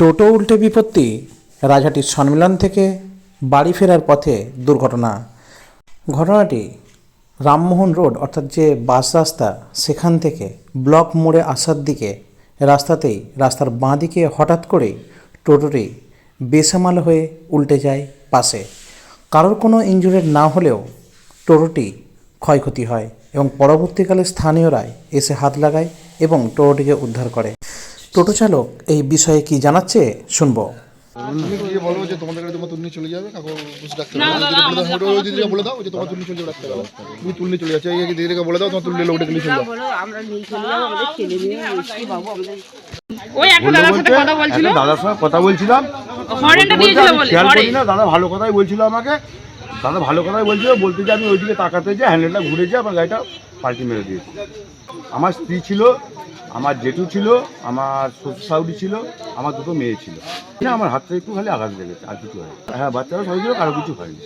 টোটো উল্টে বিপত্তি রাজহাটির সম্মেলন থেকে বাড়ি ফেরার পথে দুর্ঘটনা। ঘটনাটি রামমোহন রোড, অর্থাৎ যে বাস রাস্তা, সেখান থেকে ব্লক মোড়ে আসার দিকে, রাস্তাতেই, রাস্তার বাঁ দিকে হঠাৎ করেই টোটোটি বেসামাল হয়ে উল্টে যায় পাশে। কারোর কোনো ইনজুরেড না হলেও টোটোটি ক্ষয়ক্ষতি হয় এবং পরবর্তীকালে স্থানীয়রাই এসে হাত লাগায় এবং টোটোটিকে উদ্ধার করে। টোটো চালক এই বিষয়ে কি জানাচ্ছে শুনব। তুমি গিয়ে বলো যে তোমাদের কাছে তোমার তুলনি চলে যাবে কাকু বুঝে ডাক্তার বলে দাও ওই বলে দাও যে তোমার তুলনি চলে যাবে ডাক্তার তুমি তুলনি চলে যাচ্ছে এই দিদিকে বলে দাও তোমার তুলনি লোকটা তুলনি চলে যাবে আমরা নিয়ে চলে যাব আমাদের ছেলে মেয়ে বাবু আমাদের। ওই একটা দাদার সাথে কথা বলছিল? দাদার সঙ্গে কথা বলছিলাম। হরেনটা দিয়েছিল বলে দাদা ভালো কথাই বলছিল আমাকে। দাদা ভালো কথাই বলছিল, বলতে যে আমি ওইদিকে তাকাতে যে হ্যান্ডেলটা ঘুরে যে আমার গাড়িটা পাল্টি মেরে দিয়েছি। আমার স্ত্রী ছিল, আমার জেঠু ছিল, আমার শাশুড়ি ছিল, আমার দুটো মেয়ে ছিল। আমার হাতটা একটু খালি আঘাত লেগেছে, আর কিছু হয় হ্যাঁ বাচ্চারা সবাই ছিল কারও কিছু হয়নি।